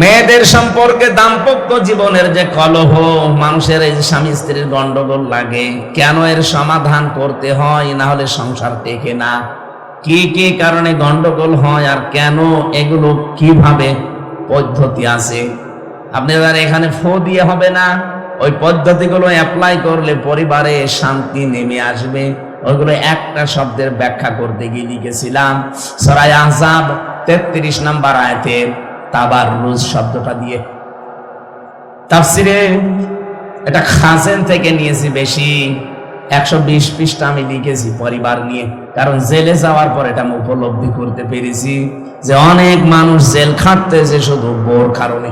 মেয়েদের সম্পর্কে দাম্পত্য জীবনের যে কলহ, মানুষের এই স্বামী স্ত্রীর গন্ডগোল লাগে, কেন এর সমাধান করতে হয়, না হলে সংসার টেকে না? কি কি কারণে গন্ডগোল হয় আর কেন এগুলো কীভাবে পদ্ধতি আছে? আপনি এবার এখানে ফো দিয়ে হবে না? ওই পদ্ধতিগুলো অ্যাপ্লাই করলে পরিবারে শান্তি নেমে আসবে। ওইগুলো একটা শব্দের ব্যাখ্যা করতে গিয়ে লিখেছিলাম। সরাই আহজাব তেত্রিশ নাম্বার আয়তে তাবার রুজ শব্দটা দিয়ে। তাফসিরে এটা খাজেন থেকে নিয়েছি বেশি, একশো বিশ পৃষ্ঠা আমি লিখেছি পরিবার নিয়ে, কারণ জেলে যাওয়ার পর এটা আমি উপলব্ধি করতে পেরেছি যে অনেক মানুষ জেল খাটতেছে শুধু বোর কারণে।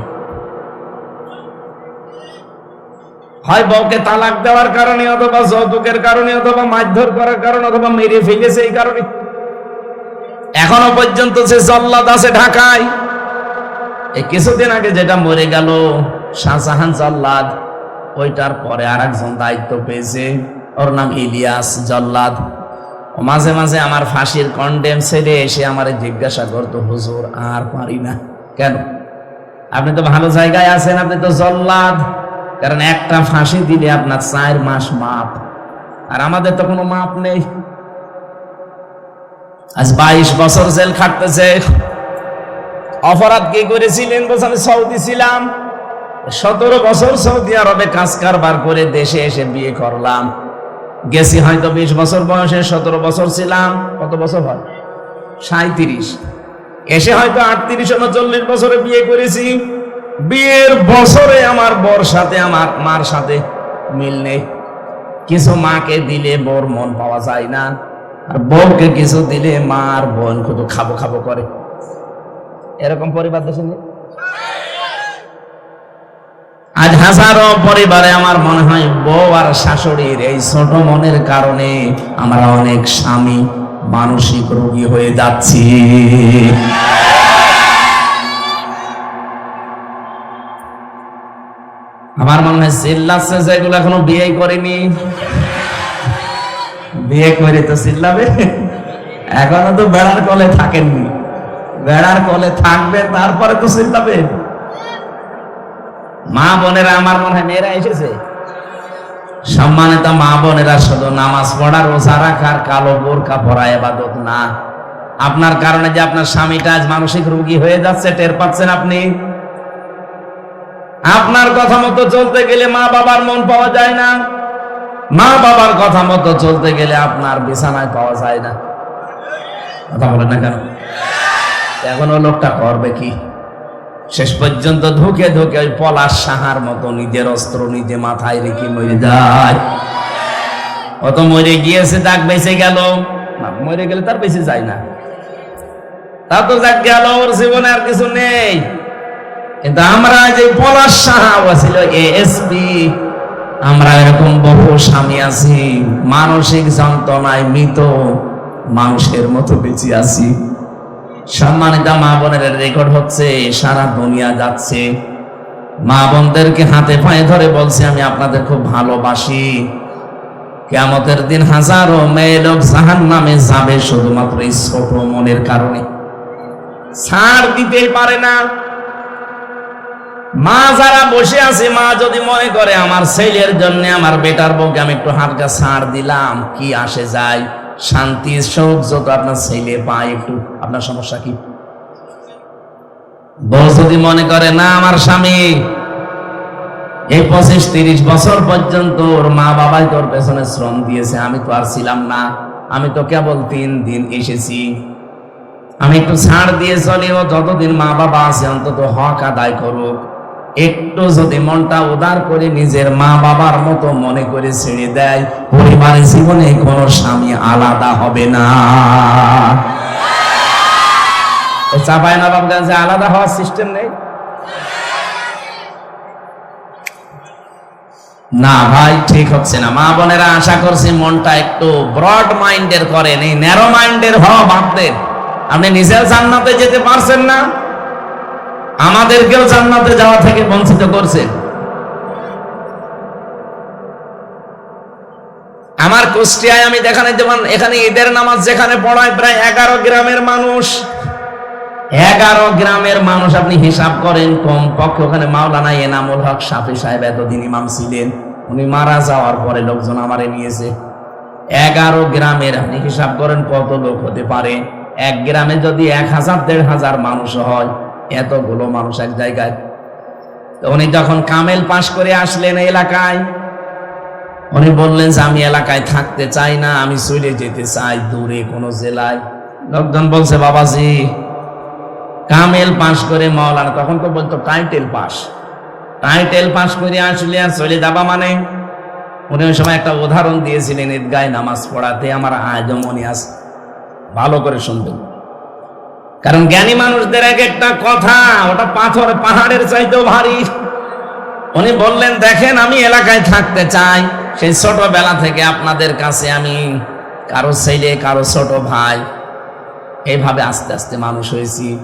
হয় বউকে তালাক দেওয়ার কারণে অথবা যৌতুকের কারণে অথবা মারধর করার কারণে অথবা মেরে ফেলেছে এই কারণে। এখনও পর্যন্ত সে জল্লাদ আছে ঢাকায় এই কিছুদিন আগে যেটা মরে গেল, শাহজাহান জল্লাদ, ওইটার পরে আর একজন দায়িত্ব পেয়েছে। ওর নাম ইলিয়াস জল্লাদ। মাঝে মাঝে আমার ফাঁসির কন্ডেম ছেড়ে এসে আমার জিজ্ঞাসা করতো, হুজুর, আর পারি না। কেন? আপনি তো ভালো জায়গায় আছেন, আপনি তো জল্লাদ। কারণ একটা ফাঁসি দিলে আপনার চার মাস মাপ। আর আমাদের তো কোনো মাপ নেই। আজ বাইশ বছর জেল খাটতেছে। অপরাধ কি করেছিলেন বলছে, আমি সৌদি ছিলাম। সতেরো বছর সৌদি আরবে কাজ কারবার করে দেশে এসে বিয়ে করলাম। গেছি হয়তো বিশ বছর বয়সে, সতেরো বছর ছিলাম। কত বছর হয়? সাঁত্রিশ এসে হয়তো আটত্রিশ উনচল্লিশ বছরে বিয়ে করেছি। বিয়ের বছরে আমার বর সাথে, আমার মার সাথে মিল নেই। কিছু মাকে দিলে বর মন পাওয়া যায় না। আর বউকে কিছু দিলে মার বোন শুধু খাব খাব করে। এরকম পরিবার দেশে নেই আজ হাজারো পরিবারে আমার মনে হয় বউ আর শাশুড়ির এই ছোট মনের কারণে আমরা অনেক স্বামী মানসিক রোগী হয়ে যাচ্ছি। আমার মনে হয় চিল্লাচ্ছে যেগুলো এখনও বিয়ে করেনি। বিয়ে করে তো চিল্লাবে। এখনও তো বেড়ার কলে থাকেননি। বেড়ার কলে থাকবে, তারপরে তো চিল্লাবে মা বোনেরা আমার মনে হয় মেয়েরা এসেছে। সম্মানিত মা বোনেরা, শুধু নামাজ পড়া, রোজা রাখার কালো বোরকা পরা এবাদত না। আপনার কারণে যে আপনার স্বামীটা আজ মানসিক রোগী হয়ে যাচ্ছে, টের পাচ্ছেন আপনি? আপনার কথা মতো চলতে গেলে মা বাবার মন পাওয়া যায় না। মা বাবার কথা মতো চলতে গেলে আপনার বিছানায় পাওয়া যায় না। কথা বলেন না কেন? এখন লোকটা করবে কি? শেষ পর্যন্ত ধুকে ধুকে ওই পলাশ সাহার মতো নিজের অস্ত্র নিজে মাথায় রেখে মরে যায়। অত মরে গিয়েছে, দাগ বেঁচে গেল। মরে গেলে তার বেঁচে যায় না। তা তো যাক গেল, ওর জীবনে আর কিছু নেই। কিন্তু আমরা যে পলাশ সাহা ছিল এএসপি আমরা এরকম বহু স্বামী আছি, মানসিক যন্ত্রণায় মৃত মানুষের মতো বেঁচে আছি। সম্মানিত মা বোনের রেকর্ড হচ্ছে, সারা দুনিয়া যাচ্ছে। মা বোনদেরকে হাতে পায়ে ধরে বলছে, আমি আপনাদের খুব ভালোবাসি। কেমতের দিন হাজারো মেয়ে লোক জাহান নামে যাবে শুধুমাত্র এই ছোট মনের কারণে। ছাড় দিতেই পারে না। মা যারা বসে আছে, মা যদি মনে করে, আমার ছেলের জন্য আমার বেটার বউকে আমি একটু হালকা ছাড় দিলাম, কি আসে যায়? শান্তি সুখ যত আপনার ছেলে পায় একটু আপনার সমস্যা কি? বউ যদি মনে করে, না, আমার স্বামী, এই পঁচিশ, তিরিশ বছর পর্যন্ত ওর মা বাবাই তোর পেছনে শ্রম দিয়েছে, আমি তো আর ছিলাম না, আমি তো কেবল তিন দিন এসেছি। আমি একটু ছাড় দিয়ে চলি ও যতদিন মা বাবা আছে, অন্তত হক আদায় করুক। একটু যদি মনটা উদার করে নিজের মা বাবার মতো মনে করে ছেড়ে দেয়, পরিবারের জীবনে কোনো স্বামী আলাদা হবে না। চাপায় নবাবগঞ্জে আলাদা হওয়ার সিস্টেম নেই? না ভাই, ঠিক হচ্ছে না। মা বোনেরা, আশা করছি মনটা একটু ব্রড মাইন্ডের করেন। এই ন্যারো মাইন্ডের হওয়া বাদ আপনি নিজের জান্নাতে যেতে পারছেন না? আমাদেরকেও জান্নাতে যাওয়া থেকে বঞ্চিত করছে? আমার কুষ্টিয়ায় আমি দেখানে যেমন এখানে ঈদের নামাজ যেখানে পড়ায় প্রায় এগারো গ্রামের মানুষ। এগারো গ্রামের মানুষ আপনি হিসাব করেন কম পক্ষে ওখানে মাওলানা এনামুল হক সাফি সাহেব এতদিন ইমাম ছিলেন। উনি মারা যাওয়ার পরে লোকজন আমারে নিয়েছে। এগারো গ্রামের আপনি হিসাব করেন কত লোক হতে পারে? এক গ্রামে যদি এক হাজার, দেড় হাজার মানুষ হয় এতগুলো মানুষ এক জায়গায়। তো উনি যখন কামেল পাশ করে আসলেন এলাকায়, উনি বললেন যে, আমি এলাকায় থাকতে চাই না, আমি চলে যেতে চাই দূরে কোনো জেলায়। লোকজন বলছে, বাবাজি, কামেল পাশ করে মাওলানা, তখন তো বলতো, টাইটেল পাস টাইটেল পাস করে আসলে আর চলে যাবা মানে? উনি ওই সময় একটা উদাহরণ দিয়েছিলেন, ঈদগায় নামাজ পড়াতে আমার আজও মনে আছে। ভালো করে শুনবেন। কারণ জ্ঞানী মানুষদের এক একটা কথা, ওটা পাথর, পাহাড়ের চাইতেও ভারী। উনি বললেন, দেখেন, আমি এলাকায় থাকতে চাই। সেই ছোটবেলা থেকে আপনাদের কাছে আমি কারও ছেলে, কারও ছোট ভাই এইভাবে আস্তে আস্তে মানুষ হয়েছি।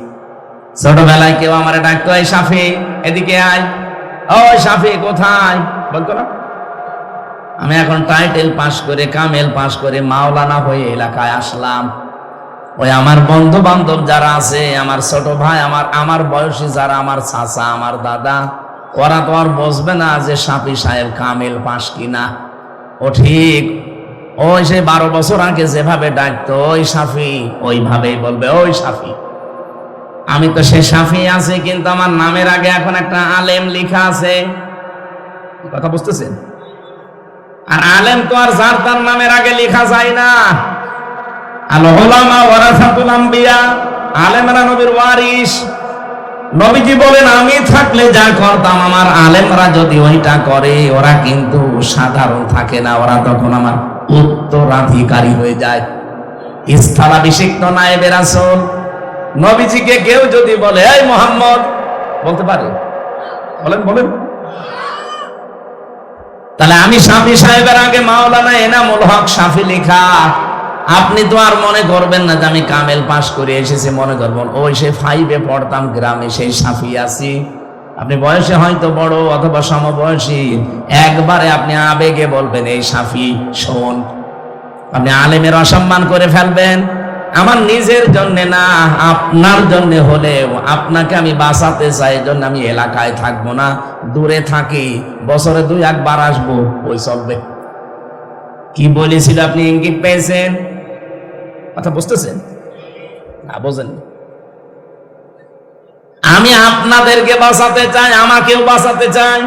ছোটবেলায় কেউ আমার ডাকতো, এই সাফি, এদিকে আয়। ও সাফি, কোথায়? বলতো না। আমি এখন টাইটেল পাস করে, কামেল পাস করে মাওলানা হয়ে এলাকায় আসলাম। ওই আমার বন্ধু বান্ধব যারা আছে, আমার ছোট ভাই, আমার আমার বয়সী যারা, আমার চাচা, আমার দাদা, ওরা তো আর বসবে না যে সাফি সাহেব কামিল পাস কিনা। ও ঠিক, ওই সে বারো বছর আগে যেভাবে ডাকতো, ওই সাফি ওইভাবেই বলবে, ওই সাফি। আমি তো সে সাফি আছে, কিন্তু আমার নামের আগে এখন একটা আলেম লেখা আছে। কথা বুঝতেছেন? আর আলেম তো আর যার তার নামের আগে লেখা যায় না। আলেমরা নবীর নবীজি বলেন, আমি থাকলে যা করতাম আমার আলেমরা যদি ওইটা করে, ওরা কিন্তু সাধারণ থাকে না, ওরা তখন আমার উত্তরাধিকারী হয়ে যায়। স্থলাভিষিক্ত নায়েবের আসল নবীজিকে কেউ যদি বলে, এই মোহাম্মদ, বলতে পারে। বলেন বলেন। তাহলে আমি সাফি সাহেবের আগে মাওলানা এনামুল হক সাফি লেখা আপনি তো আর মনে করবেন না যে আমি কামেল পাস করে এসেছি, মনে করবেন, ওই সে ফাইভে পড়তাম গ্রামে, সেই সাফি আছি আপনি বয়সে হয়তো বড় অথবা সমবয়সী, একবারে আপনি আবেগে বলবেন, এই সাফি, শোন, আপনি আলেমের অসম্মান করে ফেলবেন। আমার নিজের জন্য না, আপনার জন্য হলেও আপনাকে আমি বাঁচাতে চাই জন্য আমি এলাকায় থাকব না, দূরে থাকি, বছরে দুই একবার আসব, ওই চলবে। কি বলেছিল আপনি ইঙ্গিত পেয়েছেন? কথা বুঝতেছেন? না বোঝেন আমি আপনাদেরকে বাঁচাতে চাই, আমাকেও বাঁচাতে চাই।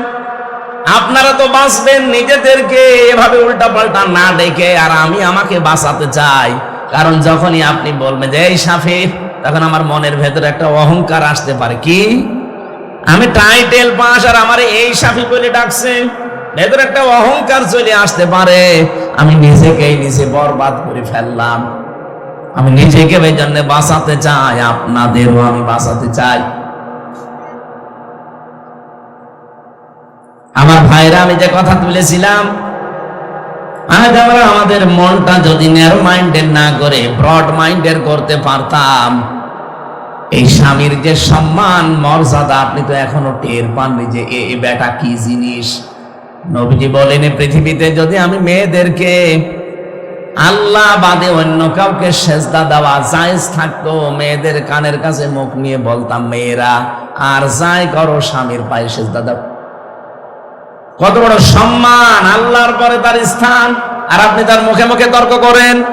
আপনারা তো বাঁচবেন, নিজেদেরকে এভাবে উল্টা পাল্টা না দেখে আর আমি আমাকে বাঁচাতে চাই। কারণ যখনই আপনি বলবেন যে, এই সাফি তখন আমার মনের ভেতরে একটা অহংকার আসতে পারে। কি? আমি টাইটেল পাস আর আমার এই সাফি বলে ডাকছে, ভেতরে একটা অহংকার চলে আসতে পারে। আমি নিজেকেই নিজে বরবাদ করে ফেললাম। আমি নিজেকে এই জন্য বাঁচাতে চাই, আপনাদেরও আমি বাঁচাতে চাই। আমার ভাইরা, আমি যে কথা তুলেছিলাম, আজ আমরা আমাদের মনটা যদি ন্যারো মাইন্ডের না করে ব্রড মাইন্ডের করতে পারতাম, এই স্বামীর যে সম্মান, মর্যাদা, আপনি তো এখনও টের পাননি যে এ বেটা কি জিনিস? নবীজি বলেন পৃথিবীতে যদি আমি মেয়েদেরকে আল্লাহ বাদে অন্য কাউকে সেজদা দেওয়া জায়েজ থাকতো, মেয়েদের কানের কাছে মুখ নিয়ে বলতাম, মেয়েরা, আর যাই করো, স্বামীর পায়ে সেজদা দাও। কত বড় সম্মান, আল্লাহর পরে তার স্থান। আর আপনি তার মুখে মুখে তর্ক করেন,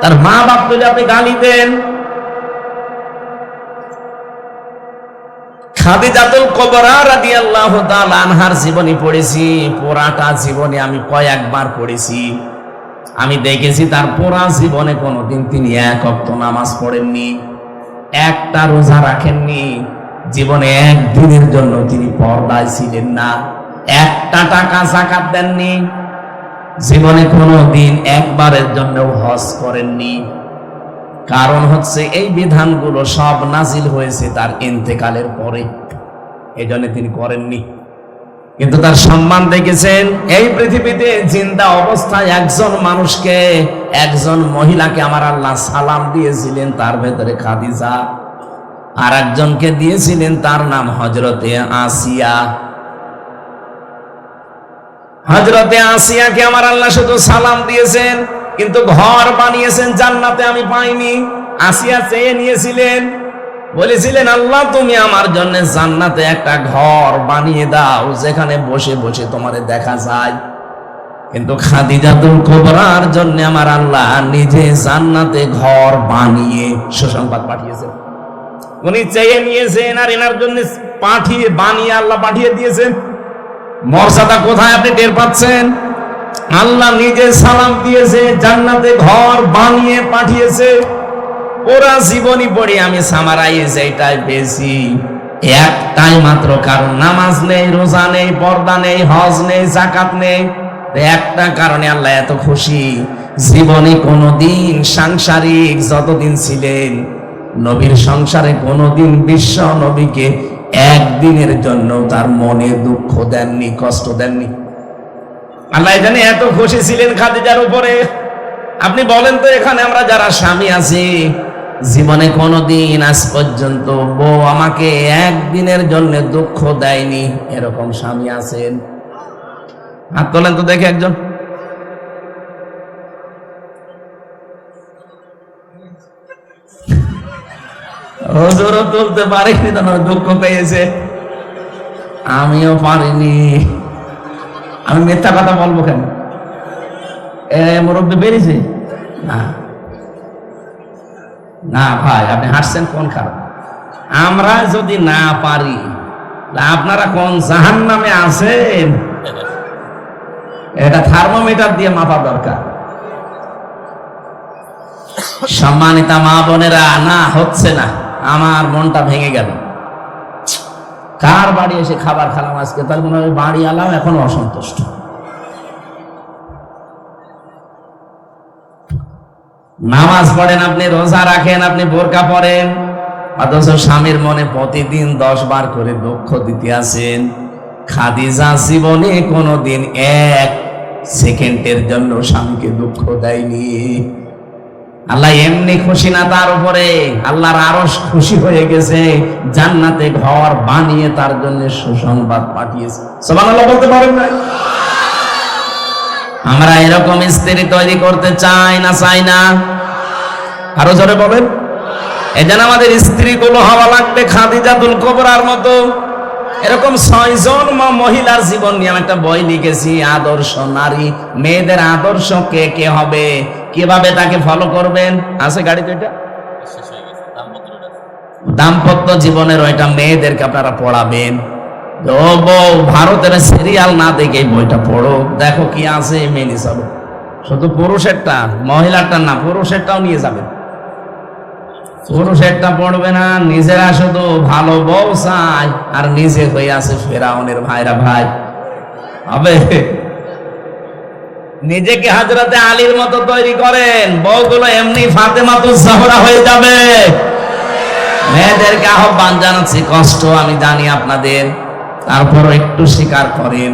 তার মা বাপ তুলে আপনি গালি দেন। খাদিজাতুল কবরা রাদিয়াল্লাহু তাআলা আনহার জীবনী পড়েছি, পুরাটা জীবনী আমি কয়েকবার পড়েছি। আমি দেখেছি তার পুরা জীবনে কোনোদিন তিনি এক অক্ত নামাজ পড়েননি, একটা রোজা রাখেননি, জীবনে একদিনের জন্য তিনি পর্দায় ছিলেন না, একটা টাকা জাকাত দেননি, জীবনে কোনো দিন একবারের জন্য হজ করেননি। কারণ হচ্ছে এই বিধানগুলো সব নাজিল হয়েছে তার ইন্তেকালের পরে এই জন্য তিনি করেননি। কিন্তু তার সম্মান দেখেছেন? এই পৃথিবীতে জিন্দা অবস্থায় একজন মানুষকে, একজন মহিলাকে আমার আল্লাহ সালাম দিয়েছিলেন, তার ভেতরে খাদিজা। আর একজনকে দিয়েছিলেন, তার নাম হজরতে আসিয়া। হজরতে আসিয়াকে আমার আল্লাহ শুধু সালাম দিয়েছেন, কিন্তু ঘর বানিয়েছেন, জান্নাতে আমি পাইনি। আসিয়া চেয়ে নিয়েছিলেন বলেছিলেন, আল্লাহ, তুমি আমার জন্য জান্নাতে একটা ঘর বানিয়ে দাও, যেখানে বসে বসে তোমারে দেখা যায়। কিন্তু খাদিজাতুল কোবরার জন্য আমার আল্লাহ নিজে জান্নাতে ঘর বানিয়ে সুসংবাদ পাঠিয়েছেন। উনি চেয়ে নিয়েছেন আর এনার জন্য পাঠিয়ে, বানিয়ে আল্লাহ পাঠিয়ে দিয়েছেন। মর্যাদা কোথায় আপনি টের পাচ্ছেন? আল্লাহ নিজে সালাম দিয়েছে, জান্নাতে ঘর বানিয়ে পাঠিয়েছে। ওরা জীবনী পড়ি আমি সামারাইজ এইটাই পেয়েছি। একটাই মাত্র কারণ, নামাজ নেই, রোজা নেই, পর্দা নেই, হজ নেই জাকাত নেই। একটা কারণে আল্লাহ এত খুশি, জীবনে কোনোদিন সাংসারিক যতদিন ছিলেন, নবীর সংসারে কোনোদিন বিশ্ব নবীকে একদিনের জন্য তার মনে দুঃখ দেননি, কষ্ট দেননি। আল্লাহ জানে এত খুশি ছিলেন খাদিজার উপরে। আপনি বলেন তো এখানে আমরা যারা স্বামী আছি জীবনে কোনোদিন আজ পর্যন্ত বউ আমাকে একদিনের জন্য দুঃখ দেয়নি। এরকম স্বামী আছেন। হাত তোলেন তো দেখে একজন। হজরও তুলতে পারেনি তখন দুঃখ পেয়েছে। আমিও পারিনি। আমি মিথ্যা কথা বলব কেন? মুরব্বী বেরিয়েছে? না। না ভাই, আপনি হাসছেন কোন কারণ? আমরা যদি না পারি আপনারা কোন জাহান নামে আছেন? এটা থার্মোমিটার দিয়ে মাপা দরকার। সম্মানিতা মা বোনেরা, না, হচ্ছে না। আমার মনটা ভেঙে গেল। কার বাড়ি এসে খাবার খেলাম আজকে? তার হয় বাড়ি আলাম এখন অসন্তুষ্ট। নামাজ পড়েন, আপনি রোজা রাখেন, আপনি বোরকা পড়েন অথচ স্বামীর মনে প্রতিদিন দশ বার করে দুঃখ দিতে আছেন খাদিজা জীবনে কোনোদিন এক সেকেন্ডের জন্য স্বামীকে দুঃখ দেয়নি। আল্লাহ এমনি খুশি না তার উপরে। আল্লাহর আরও খুশি হয়ে গেছে। জান্নাতে ঘর বানিয়ে তার জন্য সুসংবাদ পাঠিয়েছে। সুবহানাল্লাহ বলতে পারেন না? আমরা এরকম স্ত্রী তৈরি করতে চাই না চাই না। আরও জোরে বলেন। এজন্য আমাদের স্ত্রীগুলো হওয়া লাগবে খাদিজাতুল কোবরার মতো। এরকম ছয়জন মহিলার জীবন নিয়ে আমি একটা বই লিখেছি, আদর্শ নারী। মেয়েদের আদর্শ কে কে হবে? কীভাবে তাকে ফলো করবেন? আছে গাড়িতে এটা? দাম্পত্য জীবনের ওইটা মেয়েদেরকে আপনারা পড়াবেন। বউ ভারতের সিরিয়াল না দেখে বইটা পড়ো। দেখো কি আছে মেনে চলো। শুধু পুরুষেরটা মহিলারটা না, পুরুষেরটাও নিয়ে যাবেন পুরুষেরটা পড়বে না, নিজেরা শুধু ভালো বউ চায়, আর নিজে হয়ে আছে ফেরাউনের ভাইরা ভাই। হবে নিজেকে হাজরাতে আলীর মতো তৈরি করেন, বউগুলো এমনি ফাতেমা তো জাহরা হয়ে যাবে। মেয়েদেরকে আহ্বান জানাচ্ছি, কষ্ট, আমি জানি আপনাদের। তারপর একটু স্বীকার করেন।